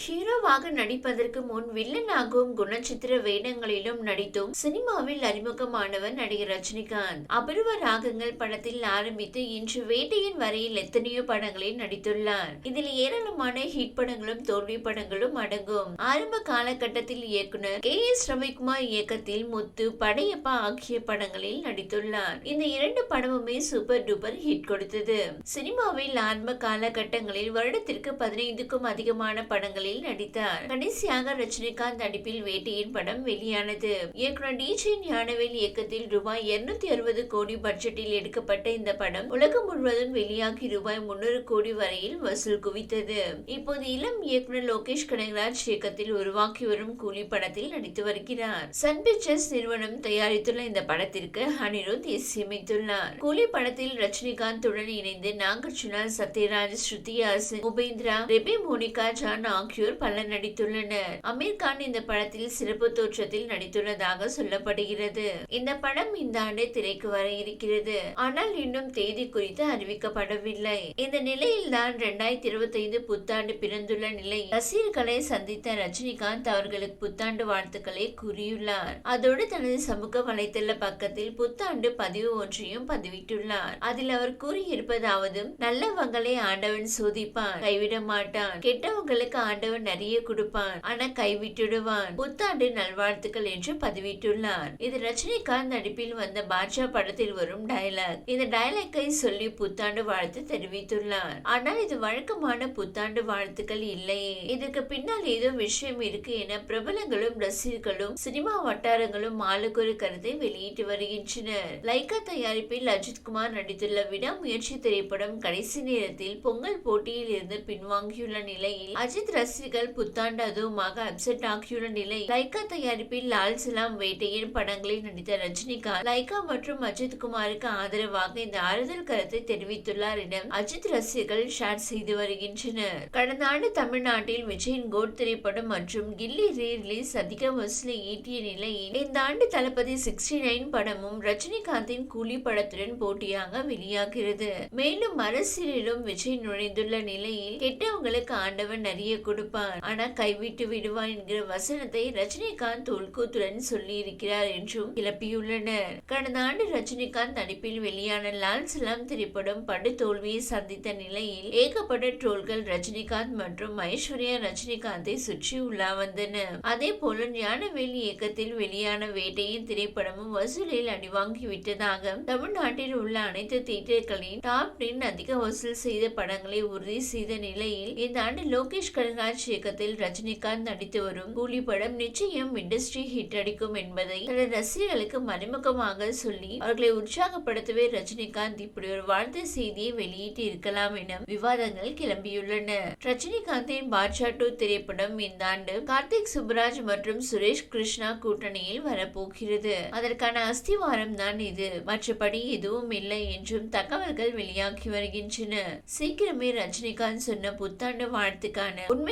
ஹீரோவாக நடிப்பதற்கு முன் வில்லனாகவும் குணச்சித்திர வேடங்களிலும் நடித்தும் சினிமாவில் அறிமுகமானவர் நடிகர் ரஜினிகாந்த். அபூர்வ ராகங்கள் படத்தில் ஆரம்பித்து இன்று வேட்டையின் வரையில் எத்தனையோ படங்களில் நடித்துள்ளார். இதில் ஏராளமான ஹிட் படங்களும் தோல்வி படங்களும் அடங்கும். ஆரம்ப காலகட்டத்தில் இயக்குனர் கே எஸ் ரவிக்குமார் இயக்கத்தில் முத்து படையப்பா ஆகிய படங்களில் நடித்துள்ளார். இந்த இரண்டு படமுமே சூப்பர் டூப்பர் ஹிட் கொடுத்தது. சினிமாவில் ஆரம்ப காலகட்டங்களில் வருடத்திற்கு பதினைந்துக்கும் அதிகமான படங்கள் படங்களில் நடித்தார். கடைசியாக ரஜினிகாந்த் நடிப்பில் வேட்டையின் படம் வெளியானது. இயக்குனர் டிஜே ஞானவேல் இயக்கத்தில் ரூபாய் இருநூத்தி அறுபது கோடி பட்ஜெட்டில் எடுக்கப்பட்ட இந்த படம் உலகம் முழுவதும் வெளியாகி ரூபாய் முன்னூறு கோடி வரையில் வசூல் குவித்தது. இப்போது இளம் இயக்குனர் லோகேஷ் கனகராஜ் இயக்கத்தில் உருவாக்கி வரும் கூலி படத்தில் நடித்து வருகிறார். சன் பிக்சர்ஸ் நிறுவனம் தயாரித்துள்ள இந்த படத்திற்கு அனிருத் இசையமைத்துள்ளார். கூலி படத்தில் ரஜினிகாந்த் உடன் இணைந்து நாகார்ஜுனா சத்யராஜ் ஸ்ருதி உபேந்திரா ரெபி மோனிகா ஜான் ஆகியோர் ஆகியோர் பலர் நடித்துள்ளனர் அமீர் கான் இந்த படத்தில் சிறப்பு தோற்றத்தில் நடித்துள்ளதாக சொல்லப்படுகிறது. இந்த படம் இந்த ஆண்டு திரைக்கு வர இருக்கிறது. ஆனால் இன்னும் தேதி குறித்து அறிவிக்கப்படவில்லை. இந்த நிலையில் தான் இரண்டாயிரத்தி இருபத்தி ஐந்து புத்தாண்டு பிறந்துள்ள நிலை ரசிகர்களை சந்தித்த ரஜினிகாந்த் அவர்களுக்கு புத்தாண்டு வாழ்த்துக்களை கூறியுள்ளார். அதோடு தனது சமூக வலைதள பக்கத்தில் புத்தாண்டு பதிவு ஒன்றையும் பதிவிட்டுள்ளார். அதில் அவர் கூறியிருப்பதாவது நல்லவங்களை ஆண்டவன் சோதிப்பான் கைவிட மாட்டான் கெட்டவங்களுக்கு ஆண்டவன் நிறைய கொடுப்பான். ஆனா கைவிட்டுடுவான். புத்தாண்டு நல்வாழ்த்துக்கள் என்று பதிவிட்டுள்ளார். இது ரஜினிகாந்த் நடிப்பில் வந்த பாட்ஷா படத்தில் வரும் டயலாக் இந்த டயலாக்கை சொல்லி புத்தாண்டு வாழ்த்து தெரிவித்துள்ளார். ஆனால் இது வழக்கமான புத்தாண்டு வாழ்த்துக்கள் இல்லையே. இதற்கு பின்னால் ஏதோ விஷயம் இருக்கு என பிரபலங்களும் ரசிகர்களும் சினிமா வட்டாரங்களும் ஆளுக்கொரு ஒரு கருத்தை வெளியிட்டு வருகின்றனர். லைகா தயாரிப்பில் அஜித்குமார் நடித்துள்ள விடாமுயற்சி திரைப்படம் கடைசி நேரத்தில் பொங்கல் போட்டியில் இருந்து பின்வாங்கியுள்ள நிலையில் அஜித் ரசிகர்கள் புத்தாண்டு அதுவுமாக அப்செட் ஆகியுள்ள நிலை லைகா தயாரிப்பில் லால் சலாம் வேட்டையின் படங்களில் நடித்த ரஜினிகாந்த் லைகா மற்றும் அஜித் குமாருக்கு ஆதரவாக இந்த ஆறுதல் கருத்தை தெரிவித்துள்ளார் என அஜித் ரசிகர்கள் ஷேர் செய்து வருகின்றனர். கடந்த ஆண்டு தமிழ்நாட்டில் விஜயின் கோட் திரைப்படம் மற்றும் கில்லி ரீ ரிலீஸ் அதிக வசூலை ஈட்டிய நிலையில் இந்த ஆண்டு தளபதி சிக்ஸ்டி நைன் படமும் ரஜினிகாந்தின் கூலி படத்துடன் போட்டியாக வெளியாகிறது. மேலும் அரசியலிலும் விஜய் நுழைந்துள்ள நிலையில் கெட்டவங்களுக்கு ஆண்டவன் அறியக்கூடும் கொடுப்பான். ஆனா கைவிட்டு விடுவான் என்கிற வசனத்தை ரஜினிகாந்த் உள்கூத்துடன் சொல்லி இருக்கிறார் என்றும் கிளப்பியுள்ளனர். கடந்த ஆண்டு ரஜினிகாந்த் நடிப்பில் வெளியான லால் சலாம் திரைப்படம் படு தோல்வியை சந்தித்த நிலையில் ஏகப்பட்ட ட்ரோல்கள் ரஜினிகாந்த் மற்றும் ஐஸ்வர்யா ரஜினிகாந்தை சுற்றி உள்ளா வந்தன அதே போல ஞானவேல் இயக்கத்தில் வெளியான வேட்டையின் திரைப்படமும் வசூலில் அடிவாங்கிவிட்டதாக தமிழ்நாட்டில் உள்ள அனைத்து தியேட்டர்களின் டாப் டென் அதிக வசூல் செய்த படங்களை உறுதி செய்த நிலையில் இந்த ஆண்டு லோகேஷ் கனகராஜ் இயக்கத்தில் ரஜினிகாந்த் நடித்து வரும் கூலி படம் நிச்சயம் இண்டஸ்ட்ரி ஹிட் அடிக்கும் என்பதை தனது ரசிகர்களுக்கு மறைமுகமாக சொல்லி அவர்களை உற்சாகப்படுத்தவே ரஜினிகாந்த் இப்படி ஒரு வாழ்த்து செய்தியை வெளியிட்டு இருக்கலாம் என விவாதங்கள் கிளம்பியுள்ளன. ரஜினிகாந்தின் பாட்ஷா டூ திரைப்படம் இந்த ஆண்டு கார்த்திக் சுப்ராஜ் மற்றும் சுரேஷ் கிருஷ்ணா கூட்டணியில் வரப்போகிறது. அதற்கான அஸ்திவாரம் தான் இது. மற்றபடி எதுவும் இல்லை என்றும் தகவல்கள் வெளியாகி வருகின்றன. சீக்கிரமே ரஜினிகாந்த் சொன்ன புத்தாண்டு வாழ்த்துக்கான உண்மை